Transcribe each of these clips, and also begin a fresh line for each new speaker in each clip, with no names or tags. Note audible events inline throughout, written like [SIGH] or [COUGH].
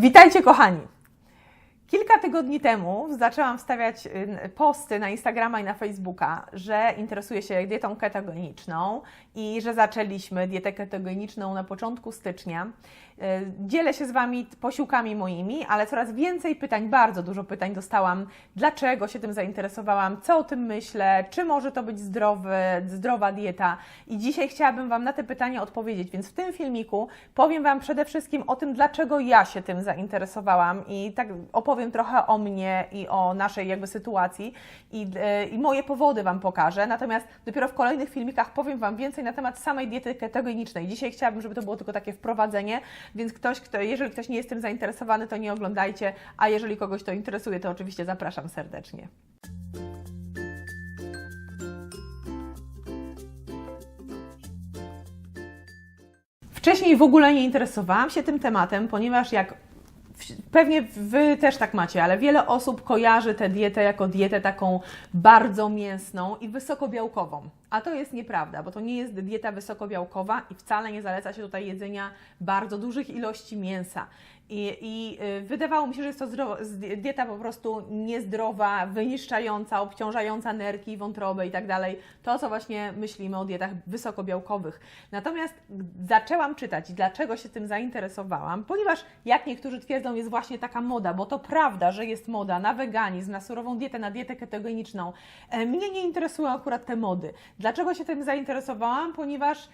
Witajcie kochani! Kilka tygodni temu zaczęłam wstawiać y, posty na Instagrama i na Facebooka, że interesuję się dietą ketogeniczną i że zaczęliśmy dietę ketogeniczną na początku stycznia. Y, Dzielę się z Wami posiłkami moimi, ale coraz więcej pytań, bardzo dużo pytań dostałam, dlaczego się tym zainteresowałam, co o tym myślę, czy może to być zdrowy, zdrowa dieta. I dzisiaj chciałabym Wam na te pytania odpowiedzieć, więc w tym filmiku powiem Wam przede wszystkim o tym, dlaczego ja się tym zainteresowałam i tak opowiem trochę o mnie i o naszej jakby sytuacji i, e, i moje powody Wam pokażę. Natomiast dopiero w kolejnych filmikach powiem Wam więcej na temat samej diety ketogenicznej. Dzisiaj chciałabym, żeby to było tylko takie wprowadzenie, więc ktoś, kto, jeżeli ktoś nie jest tym zainteresowany, to nie oglądajcie, a jeżeli kogoś to interesuje, to oczywiście zapraszam serdecznie. Wcześniej w ogóle nie interesowałam się tym tematem, ponieważ jak pewnie Wy też tak macie, ale wiele osób kojarzy tę dietę jako dietę taką bardzo mięsną i wysokobiałkową. A to jest nieprawda, bo to nie jest dieta wysokobiałkowa i wcale nie zaleca się tutaj jedzenia bardzo dużych ilości mięsa. I, i y, wydawało mi się, że jest to zdrowo, dieta po prostu niezdrowa, wyniszczająca, obciążająca nerki, wątrobę i tak dalej. To, co właśnie myślimy o dietach wysokobiałkowych. Natomiast zaczęłam czytać, dlaczego się tym zainteresowałam, ponieważ, jak niektórzy twierdzą, jest właśnie taka moda, bo to prawda, że jest moda na weganizm, na surową dietę, na dietę ketogeniczną. E, Mnie nie interesują akurat te mody. Dlaczego się tym zainteresowałam? Ponieważ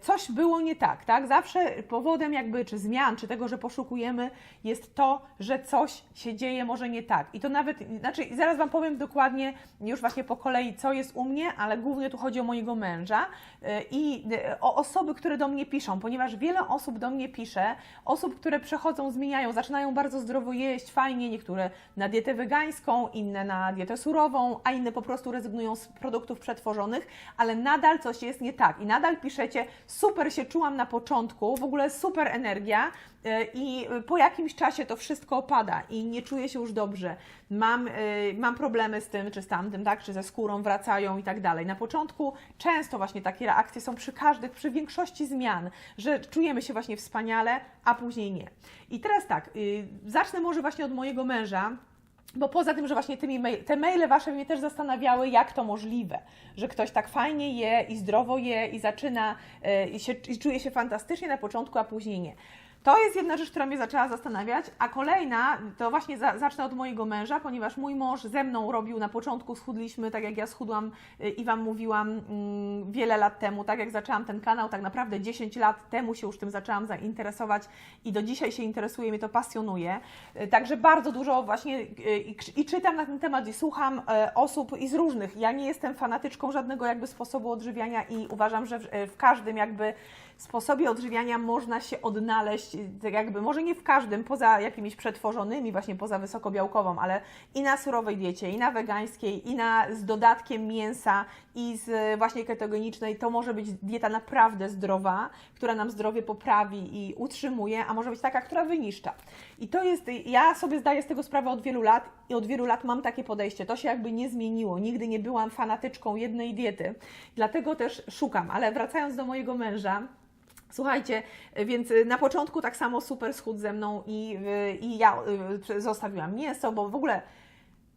coś było nie tak, tak? Zawsze powodem jakby, czy zmian, czy tego, że poszukujemy, jest to, że coś się dzieje może nie tak. I to nawet, znaczy zaraz Wam powiem dokładnie, już właśnie po kolei, co jest u mnie, ale głównie tu chodzi o mojego męża e, i e, o osoby, które do mnie piszą, ponieważ wiele osób do mnie pisze, osób, które przechodzą, zmieniają, zaczynają bardzo zdrowo jeść, fajnie, niektóre na dietę wegańską, inne na dietę surową, a inne po prostu rezygnują z produktów przetworzonych, ale nadal coś jest nie tak i nadal piszecie, super się czułam na początku, w ogóle super energia e, i po jakimś czasie to wszystko opada i nie czuję się już dobrze. Mam, e, mam problemy z tym czy z tamtym, tak, czy ze skórą wracają i tak dalej. Na początku często właśnie takie reakcje są przy każdych, przy większości zmian, że czujemy się właśnie wspaniale, a później nie. I teraz tak, y, zacznę może właśnie od mojego męża, bo poza tym, że właśnie te maile wasze mnie też zastanawiały, jak to możliwe, że ktoś tak fajnie je i zdrowo je i zaczyna e, i, się, i czuje się fantastycznie na początku, a później nie. To jest jedna rzecz, która mnie zaczęła zastanawiać, a kolejna, to właśnie za, zacznę od mojego męża, ponieważ mój mąż ze mną robił na początku, schudliśmy, tak jak ja schudłam y, i Wam mówiłam mm, wiele lat temu, tak jak zaczęłam ten kanał, tak naprawdę 10 lat temu się już tym zaczęłam zainteresować i do dzisiaj się interesuje, mnie to pasjonuje. Y, Także bardzo dużo właśnie y, i, i czytam na ten temat i słucham osób i z różnych. Ja nie jestem fanatyczką żadnego jakby sposobu odżywiania i uważam, że w, w każdym jakby sposobie odżywiania można się odnaleźć, tak jakby może nie w każdym, poza jakimiś przetworzonymi, właśnie poza wysokobiałkową, ale i na surowej diecie, i na wegańskiej, i na z dodatkiem mięsa, i z właśnie ketogenicznej, to może być dieta naprawdę zdrowa, która nam zdrowie poprawi i utrzymuje, a może być taka, która wyniszcza. I to jest, ja sobie zdaję z tego sprawę od wielu lat i od wielu lat mam takie podejście. To się jakby nie zmieniło. Nigdy nie byłam fanatyczką jednej diety, dlatego też szukam. Ale wracając do mojego męża, Słuchajcie, więc na początku tak samo super schód ze mną i, i ja y, zostawiłam mięso, bo w ogóle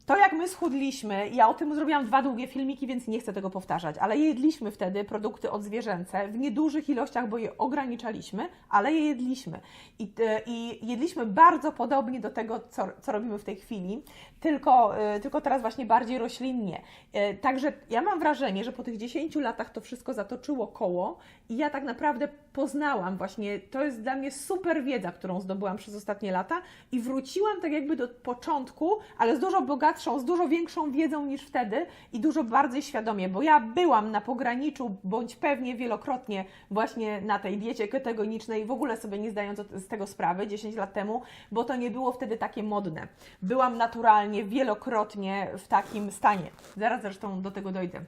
to jak my schudliśmy, ja o tym zrobiłam dwa długie filmiki, więc nie chcę tego powtarzać, ale jedliśmy wtedy produkty odzwierzęce w niedużych ilościach, bo je ograniczaliśmy, ale je jedliśmy. I, te- i jedliśmy bardzo podobnie do tego, co, co robimy w tej chwili, tylko, y, tylko teraz właśnie bardziej roślinnie. Y, Także ja mam wrażenie, że po tych 10 latach to wszystko zatoczyło koło i ja tak naprawdę poznałam właśnie, to jest dla mnie super wiedza, którą zdobyłam przez ostatnie lata i wróciłam tak jakby do początku, ale z dużo bogatszą, z dużo większą wiedzą niż wtedy i dużo bardziej świadomie, bo ja byłam na pograniczu, bądź pewnie wielokrotnie właśnie na tej diecie ketogenicznej, w ogóle sobie nie zdając z tego sprawy 10 lat temu, bo to nie było wtedy takie modne. Byłam naturalnie wielokrotnie w takim stanie. Zaraz zresztą do tego dojdę.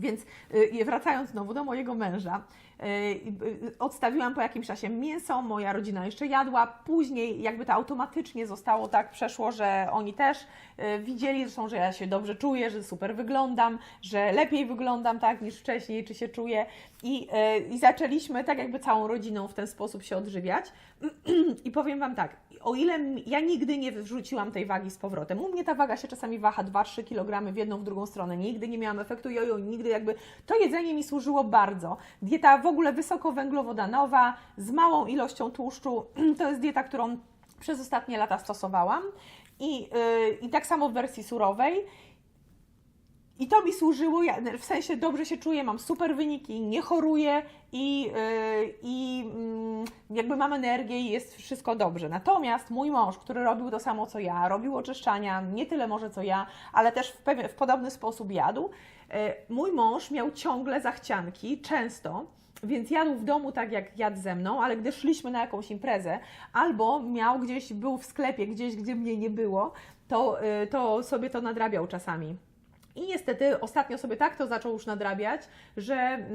Więc y, wracając znowu do mojego męża, y, odstawiłam po jakimś czasie mięso, moja rodzina jeszcze jadła, później jakby to automatycznie zostało tak, przeszło, że oni też y, widzieli zresztą, że ja się dobrze czuję, że super wyglądam, że lepiej wyglądam tak niż wcześniej, czy się czuję. I, i zaczęliśmy tak jakby całą rodziną w ten sposób się odżywiać. [CLEARS THROAT] I powiem Wam tak, o ile ja nigdy nie wrzuciłam tej wagi z powrotem. U mnie ta waga się czasami waha 2-3 kg w jedną, w drugą stronę. Nigdy nie miałam efektu jojo, nigdy jakby to jedzenie mi służyło bardzo. Dieta w ogóle wysokowęglowodanowa, z małą ilością tłuszczu, [CLEARS THROAT] to jest dieta, którą przez ostatnie lata stosowałam. I, yy, I tak samo w wersji surowej. I to mi służyło, ja, w sensie dobrze się czuję, mam super wyniki, nie choruję i, yy, i yy, jakby mam energię i jest wszystko dobrze. Natomiast mój mąż, który robił to samo co ja, robił oczyszczania, nie tyle może co ja, ale też w, pewien, w podobny sposób jadł, yy, mój mąż miał ciągle zachcianki, często, więc jadł w domu tak jak jadł ze mną, ale gdy szliśmy na jakąś imprezę, albo miał gdzieś, był w sklepie gdzieś, gdzie mnie nie było, to, yy, to sobie to nadrabiał czasami. I niestety ostatnio sobie tak to zaczął już nadrabiać, że,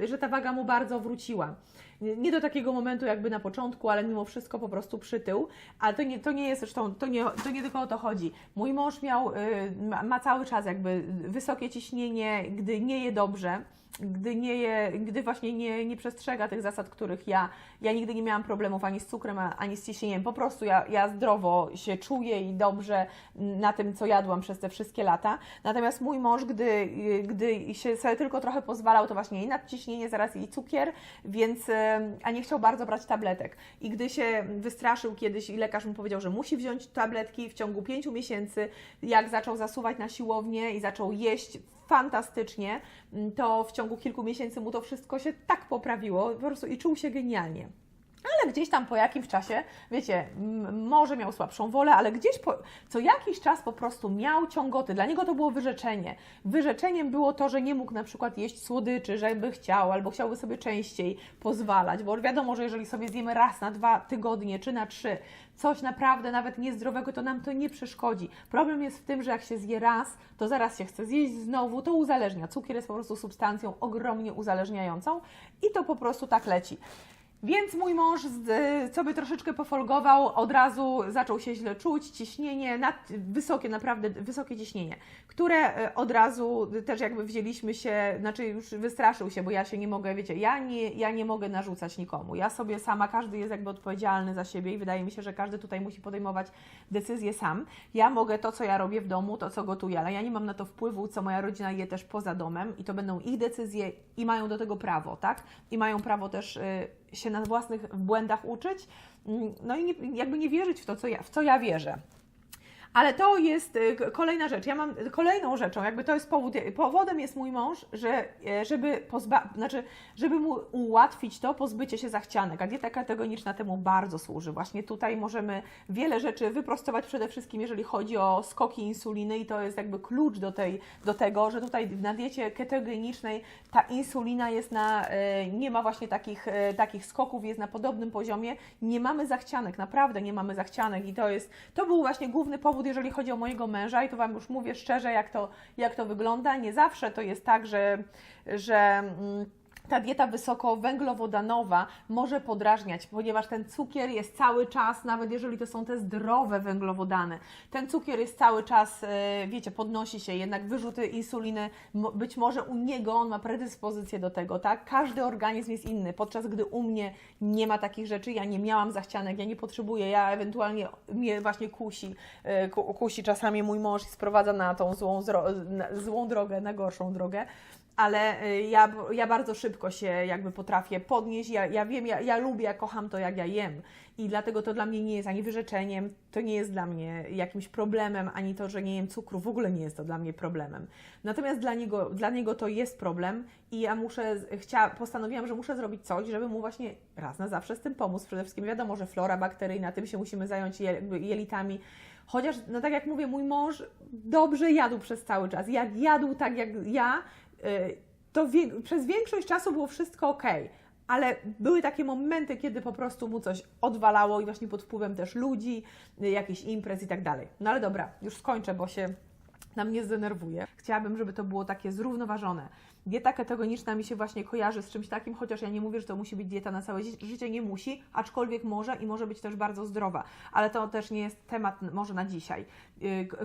yy, że ta waga mu bardzo wróciła. Nie do takiego momentu jakby na początku, ale mimo wszystko po prostu przytył. Ale to nie, to nie jest zresztą, to nie, to nie tylko o to chodzi. Mój mąż miał, ma, ma cały czas jakby wysokie ciśnienie, gdy nie je dobrze gdy, nie je, gdy właśnie nie, nie przestrzega tych zasad, których ja, ja nigdy nie miałam problemów ani z cukrem, ani z ciśnieniem. Po prostu ja, ja zdrowo się czuję i dobrze na tym, co jadłam przez te wszystkie lata. Natomiast mój mąż, gdy, gdy się sobie tylko trochę pozwalał, to właśnie i nadciśnienie, zaraz i cukier, więc a nie chciał bardzo brać tabletek. I gdy się wystraszył kiedyś i lekarz mu powiedział, że musi wziąć tabletki w ciągu pięciu miesięcy, jak zaczął zasuwać na siłownię i zaczął jeść fantastycznie, to w ciągu kilku miesięcy mu to wszystko się tak poprawiło po prostu i czuł się genialnie. Ale gdzieś tam po jakimś czasie, wiecie, może miał słabszą wolę, ale gdzieś po, co jakiś czas po prostu miał ciągoty. Dla niego to było wyrzeczenie. Wyrzeczeniem było to, że nie mógł na przykład jeść słodyczy, żeby chciał, albo chciałby sobie częściej pozwalać, bo wiadomo, że jeżeli sobie zjemy raz na dwa tygodnie czy na trzy coś naprawdę nawet niezdrowego, to nam to nie przeszkodzi. Problem jest w tym, że jak się zje raz, to zaraz się chce zjeść znowu, to uzależnia. Cukier jest po prostu substancją ogromnie uzależniającą i to po prostu tak leci. Więc mój mąż sobie troszeczkę pofolgował, od razu zaczął się źle czuć, ciśnienie, nad, wysokie, naprawdę wysokie ciśnienie, które od razu też jakby wzięliśmy się, znaczy już wystraszył się, bo ja się nie mogę, wiecie, ja nie, ja nie mogę narzucać nikomu. Ja sobie sama, każdy jest jakby odpowiedzialny za siebie i wydaje mi się, że każdy tutaj musi podejmować decyzję sam. Ja mogę to, co ja robię w domu, to, co gotuję, ale ja nie mam na to wpływu, co moja rodzina je też poza domem i to będą ich decyzje i mają do tego prawo, tak? I mają prawo też y, się na własnych błędach uczyć, no i nie, jakby nie wierzyć w to, co ja, w co ja wierzę. Ale to jest y, kolejna rzecz. Ja mam kolejną rzeczą, jakby to jest powód. Powodem jest mój mąż, że e, żeby pozba- znaczy, żeby mu ułatwić to pozbycie się zachcianek. A dieta ketogeniczna temu bardzo służy. Właśnie tutaj możemy wiele rzeczy wyprostować przede wszystkim, jeżeli chodzi o skoki insuliny i to jest jakby klucz do, tej, do tego, że tutaj na diecie ketogenicznej ta insulina jest na, e, nie ma właśnie takich, e, takich skoków, jest na podobnym poziomie. Nie mamy zachcianek, naprawdę nie mamy zachcianek i to jest, to był właśnie główny powód, jeżeli chodzi o mojego męża i to Wam już mówię szczerze, jak to, jak to wygląda. Nie zawsze to jest tak, że, że mm, ta dieta wysokowęglowodanowa może podrażniać, ponieważ ten cukier jest cały czas, nawet jeżeli to są te zdrowe węglowodany, ten cukier jest cały czas, e, wiecie, podnosi się, jednak wyrzuty insuliny, być może u niego on ma predyspozycję do tego, tak? Każdy organizm jest inny, podczas gdy u mnie nie ma takich rzeczy, ja nie miałam zachcianek, ja nie potrzebuję, ja ewentualnie mnie właśnie kusi, e, kusi czasami mój mąż i sprowadza na tą złą, złą drogę, na gorszą drogę, ale y, ja, ja bardzo szybko się jakby potrafię podnieść. Ja, ja wiem, ja, ja lubię, ja kocham to, jak ja jem. I dlatego to dla mnie nie jest ani wyrzeczeniem, to nie jest dla mnie jakimś problemem, ani to, że nie jem cukru, w ogóle nie jest to dla mnie problemem. Natomiast dla niego, dla niego to jest problem i ja muszę, chcia, postanowiłam, że muszę zrobić coś, żeby mu właśnie raz na zawsze z tym pomóc. Przede wszystkim wiadomo, że flora bakteryjna, tym się musimy zająć jelitami. Chociaż, no tak jak mówię, mój mąż dobrze jadł przez cały czas. Jak jadł tak jak ja, to wie, przez większość czasu było wszystko ok, ale były takie momenty, kiedy po prostu mu coś odwalało i właśnie pod wpływem też ludzi, y, jakichś imprez i tak dalej. No ale dobra, już skończę, bo się na mnie zdenerwuje. Chciałabym, żeby to było takie zrównoważone. dieta ketogeniczna mi się właśnie kojarzy z czymś takim, chociaż ja nie mówię, że to musi być dieta na całe ży- życie, nie musi, aczkolwiek może i może być też bardzo zdrowa, ale to też nie jest temat może na dzisiaj.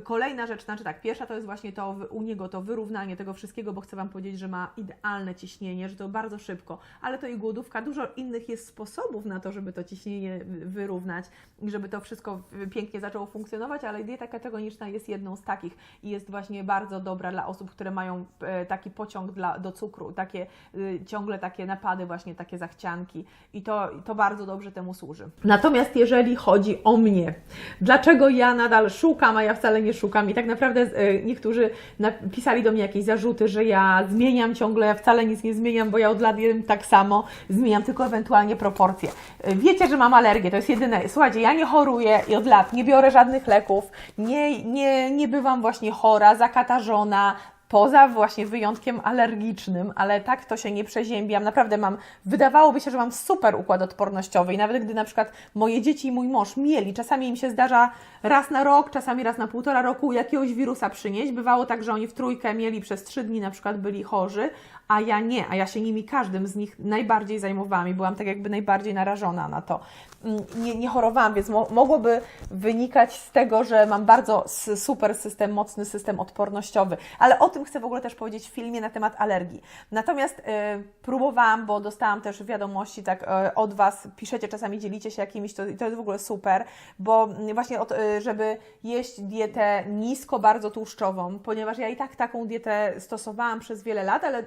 Kolejna rzecz, znaczy tak, pierwsza to jest właśnie to u niego to wyrównanie tego wszystkiego, bo chcę Wam powiedzieć, że ma idealne ciśnienie, że to bardzo szybko, ale to i głodówka, dużo innych jest sposobów na to, żeby to ciśnienie wy- wyrównać i żeby to wszystko pięknie zaczęło funkcjonować, ale dieta ketogeniczna jest jedną z takich i jest właśnie bardzo dobra dla osób, które mają e, taki pociąg dla, do cukru, takie y, ciągle takie napady, właśnie takie zachcianki i to, to bardzo dobrze temu służy. Natomiast jeżeli chodzi o mnie, dlaczego ja nadal szukam, ja wcale nie szukam i tak naprawdę e, niektórzy napisali do mnie jakieś zarzuty, że ja zmieniam ciągle, ja wcale nic nie zmieniam, bo ja od lat jem tak samo, zmieniam tylko ewentualnie proporcje. E, Wiecie, że mam alergię, to jest jedyne. Słuchajcie, ja nie choruję i od lat nie biorę żadnych leków, nie, nie, nie bywam właśnie chora, zakatarzona, poza właśnie wyjątkiem alergicznym, ale tak to się nie przeziębiam. Naprawdę mam, wydawałoby się, że mam super układ odpornościowy i nawet gdy na przykład moje dzieci i mój mąż mieli, czasami im się zdarza raz na rok, czasami raz na półtora roku jakiegoś wirusa przynieść. Bywało tak, że oni w trójkę mieli przez trzy dni na przykład byli chorzy, a ja nie, a ja się nimi każdym z nich najbardziej zajmowałam i byłam tak jakby najbardziej narażona na to. Mm, Nie, nie chorowałam, więc mo mogłoby wynikać z tego, że mam bardzo super system, mocny system odpornościowy, ale o tym chcę w ogóle też powiedzieć w filmie na temat alergii. Natomiast e, próbowałam, bo dostałam też wiadomości tak e, od Was, piszecie czasami, dzielicie się jakimiś, to, to jest w ogóle super, bo właśnie od, e, żeby jeść dietę nisko, bardzo tłuszczową, ponieważ ja i tak taką dietę stosowałam przez wiele lat, ale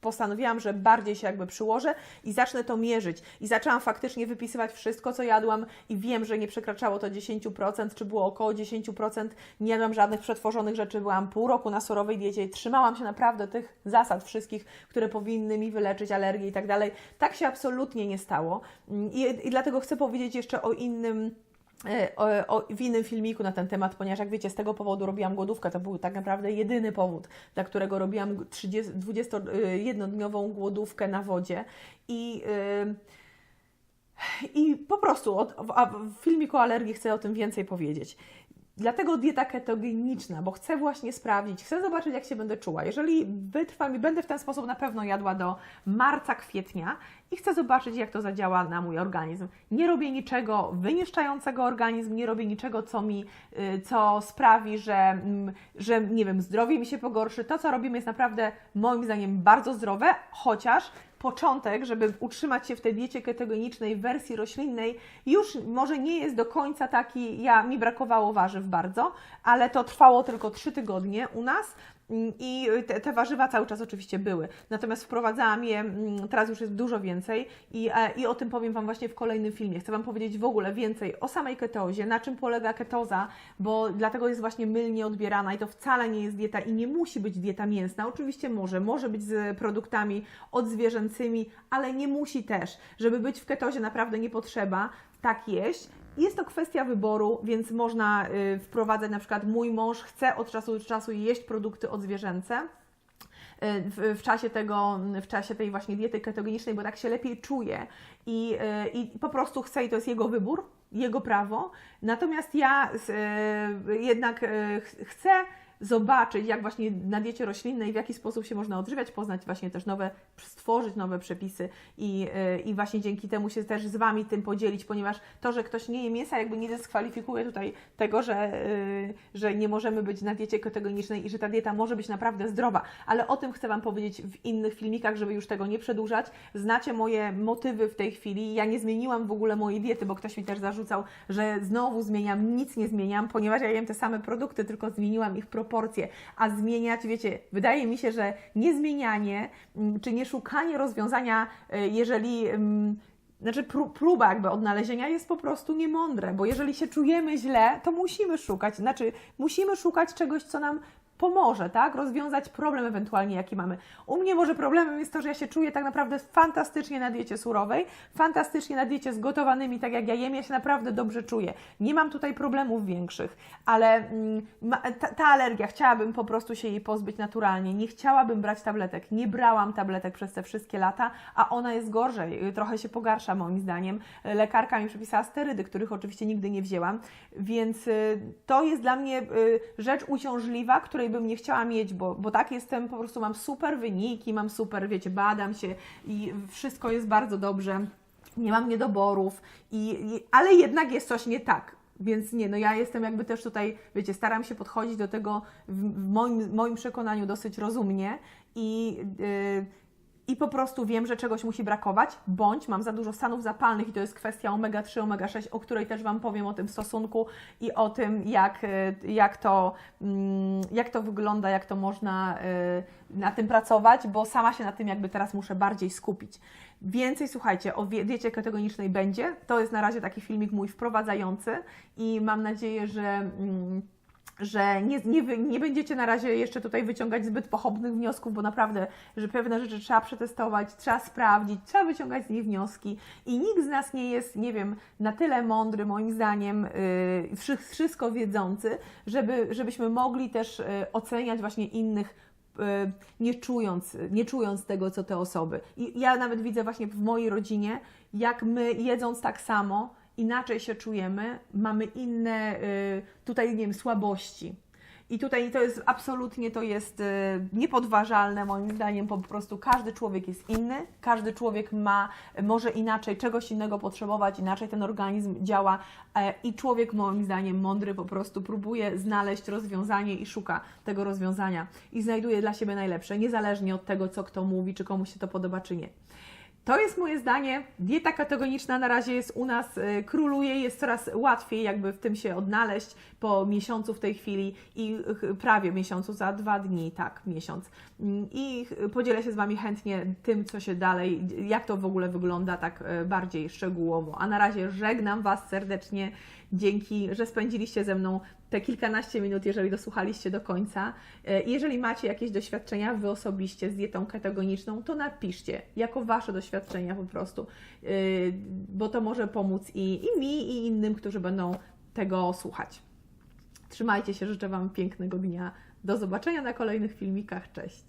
postanowiłam, że bardziej się jakby przyłożę i zacznę to mierzyć. I zaczęłam faktycznie wypisywać wszystko, co jadłam i wiem, że nie przekraczało to 10%, czy było około 10%. Nie jadłam żadnych przetworzonych rzeczy, byłam pół roku na surowej diecie i trzymałam się naprawdę tych zasad wszystkich, które powinny mi wyleczyć alergię i tak dalej. Tak się absolutnie nie stało. I, i dlatego chcę powiedzieć jeszcze o innym o, o, w innym filmiku na ten temat, ponieważ jak wiecie, z tego powodu robiłam głodówkę. To był tak naprawdę jedyny powód, dla którego robiłam 30, 21-dniową głodówkę na wodzie. I, yy, i po prostu od, a w filmiku o alergii chcę o tym więcej powiedzieć. Dlatego dieta ketogeniczna, bo chcę właśnie sprawdzić, chcę zobaczyć, jak się będę czuła. Jeżeli wytrwam i będę w ten sposób na pewno jadła do marca, kwietnia i chcę zobaczyć, jak to zadziała na mój organizm. Nie robię niczego wyniszczającego organizm, nie robię niczego, co mi, y, co sprawi, że, mm, że nie wiem, zdrowie mi się pogorszy. To, co robimy, jest naprawdę moim zdaniem bardzo zdrowe, chociaż początek, żeby utrzymać się w tej diecie ketogenicznej w wersji roślinnej, już może nie jest do końca taki, ja mi brakowało warzyw bardzo, ale to trwało tylko 3 tygodnie u nas. Mm, I te, te warzywa cały czas oczywiście były. Natomiast wprowadzałam je, mm, teraz już jest dużo więcej i, e, i o tym powiem Wam właśnie w kolejnym filmie. Chcę Wam powiedzieć w ogóle więcej o samej ketozie, na czym polega ketoza, bo dlatego jest właśnie mylnie odbierana i to wcale nie jest dieta i nie musi być dieta mięsna. Oczywiście może, może być z produktami odzwierzęcymi, ale nie musi też. Żeby być w ketozie naprawdę nie potrzeba tak jeść. Jest to kwestia wyboru, więc można y, wprowadzać, na przykład mój mąż chce od czasu do czasu jeść produkty odzwierzęce y, w, w, czasie tego, w czasie tej właśnie diety ketogenicznej, bo tak się lepiej czuje i, y, i po prostu chce i to jest jego wybór, jego prawo. Natomiast ja jednak ch- chcę zobaczyć, jak właśnie na diecie roślinnej, w jaki sposób się można odżywiać, poznać właśnie też nowe, stworzyć nowe przepisy i, y, i właśnie dzięki temu się też z Wami tym podzielić, ponieważ to, że ktoś nie je mięsa, jakby nie dyskwalifikuje tutaj tego, że, y, że nie możemy być na diecie ketogenicznej i że ta dieta może być naprawdę zdrowa, ale o tym chcę Wam powiedzieć w innych filmikach, żeby już tego nie przedłużać. Znacie moje motywy w tej chwili. Ja nie zmieniłam w ogóle mojej diety, bo ktoś mi też zarzucał, że znowu zmieniam, nic nie zmieniam, ponieważ ja jem te same produkty, tylko zmieniłam ich proporcje. A zmieniać, wiecie, wydaje mi się, że niezmienianie, mm, czy nie szukanie rozwiązania, y, jeżeli. mm, Znaczy, pró- próba jakby odnalezienia jest po prostu niemądre, bo jeżeli się czujemy źle, to musimy szukać, znaczy, musimy szukać czegoś, co nam pomoże, tak? Rozwiązać problem ewentualnie, jaki mamy. U mnie może problemem jest to, że ja się czuję tak naprawdę fantastycznie na diecie surowej, fantastycznie na diecie z gotowanymi, tak jak ja jem, ja się naprawdę dobrze czuję. Nie mam tutaj problemów większych, ale mm, ta, ta alergia, chciałabym po prostu się jej pozbyć naturalnie. Nie chciałabym brać tabletek. Nie brałam tabletek przez te wszystkie lata, a ona jest gorzej, y, trochę się pogarsza moim zdaniem. Lekarka mi przepisała sterydy, których oczywiście nigdy nie wzięłam, więc y, to jest dla mnie y, rzecz uciążliwa, której której bym nie chciała mieć, bo, bo tak jestem, po prostu mam super wyniki, mam super, wiecie, badam się i wszystko jest bardzo dobrze, nie mam niedoborów, i, i, ale jednak jest coś nie tak. Więc nie, no ja jestem jakby też tutaj, wiecie, staram się podchodzić do tego w, moim, moim przekonaniu dosyć rozumnie i, yy, i po prostu wiem, że czegoś musi brakować, bądź mam za dużo stanów zapalnych i to jest kwestia omega-3, omega-6, o której też Wam powiem o tym stosunku i o tym, jak, yy, jak, to, mm, jak to wygląda, jak to można yy, na tym pracować, bo sama się na tym jakby teraz muszę bardziej skupić. Więcej, słuchajcie, o diecie ketogenicznej będzie. To jest na razie taki filmik mój wprowadzający i mam nadzieję, że. Że nie, nie, nie będziecie na razie jeszcze tutaj wyciągać zbyt pochopnych wniosków, bo naprawdę, że pewne rzeczy trzeba przetestować, trzeba sprawdzić, trzeba wyciągać z nich wnioski i nikt z nas nie jest, nie wiem, na tyle mądry, moim zdaniem, yy, wszy- wszystko wiedzący, żeby, żebyśmy mogli też yy, oceniać właśnie innych y, nie czując, nie czując tego, co te osoby. I ja nawet widzę właśnie w mojej rodzinie, jak my jedząc tak samo, inaczej się czujemy, mamy inne y, tutaj, nie wiem, słabości. I tutaj to jest absolutnie to jest y, niepodważalne moim zdaniem, po prostu każdy człowiek jest inny, każdy człowiek ma może inaczej czegoś innego potrzebować, inaczej ten organizm działa e, i człowiek moim zdaniem mądry po prostu próbuje znaleźć rozwiązanie i szuka tego rozwiązania i znajduje dla siebie najlepsze, niezależnie od tego, co kto mówi, czy komuś się to podoba, czy nie. To jest moje zdanie. Dieta ketogeniczna na razie jest u nas, y, króluje, jest coraz łatwiej jakby w tym się odnaleźć po miesiącu w tej chwili i prawie miesiącu, za dwa dni, tak, miesiąc. Mm, I podzielę się z Wami chętnie tym, co się dalej, jak to w ogóle wygląda tak y, bardziej szczegółowo. A na razie żegnam Was serdecznie. Dzięki, że spędziliście ze mną te kilkanaście minut, jeżeli dosłuchaliście do końca. E, Jeżeli macie jakieś doświadczenia Wy osobiście z dietą ketogeniczną, to napiszcie jako Wasze doświadczenia po prostu, e, bo to może pomóc i, i mi, i innym, którzy będą tego słuchać. Trzymajcie się, życzę Wam pięknego dnia. Do zobaczenia na kolejnych filmikach. Cześć.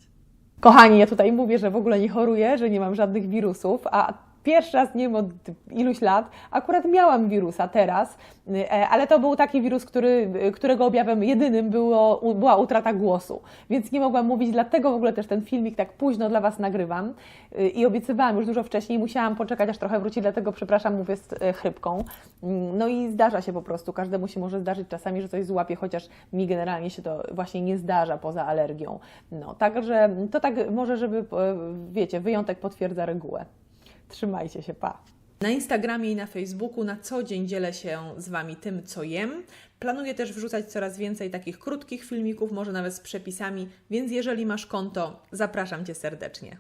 Kochani, ja tutaj mówię, że w ogóle nie choruję, że nie mam żadnych wirusów, a pierwszy raz, nie wiem od iluś lat, akurat miałam wirusa teraz, e, ale to był taki wirus, który, którego objawem jedynym było, była utrata głosu, więc nie mogłam mówić, dlatego w ogóle też ten filmik tak późno dla Was nagrywam e, i obiecywałam już dużo wcześniej, musiałam poczekać, aż trochę wróci, dlatego przepraszam, mówię z e, chrypką. Mm, No i zdarza się po prostu, każdemu się może zdarzyć czasami, że coś złapie, chociaż mi generalnie się to właśnie nie zdarza poza alergią. No, także to tak może, żeby, e, wiecie, wyjątek potwierdza regułę. Trzymajcie się, pa! Na Instagramie i na Facebooku na co dzień dzielę się z Wami tym, co jem. Planuję też wrzucać coraz więcej takich krótkich filmików, może nawet z przepisami, więc jeżeli masz konto, zapraszam Cię serdecznie.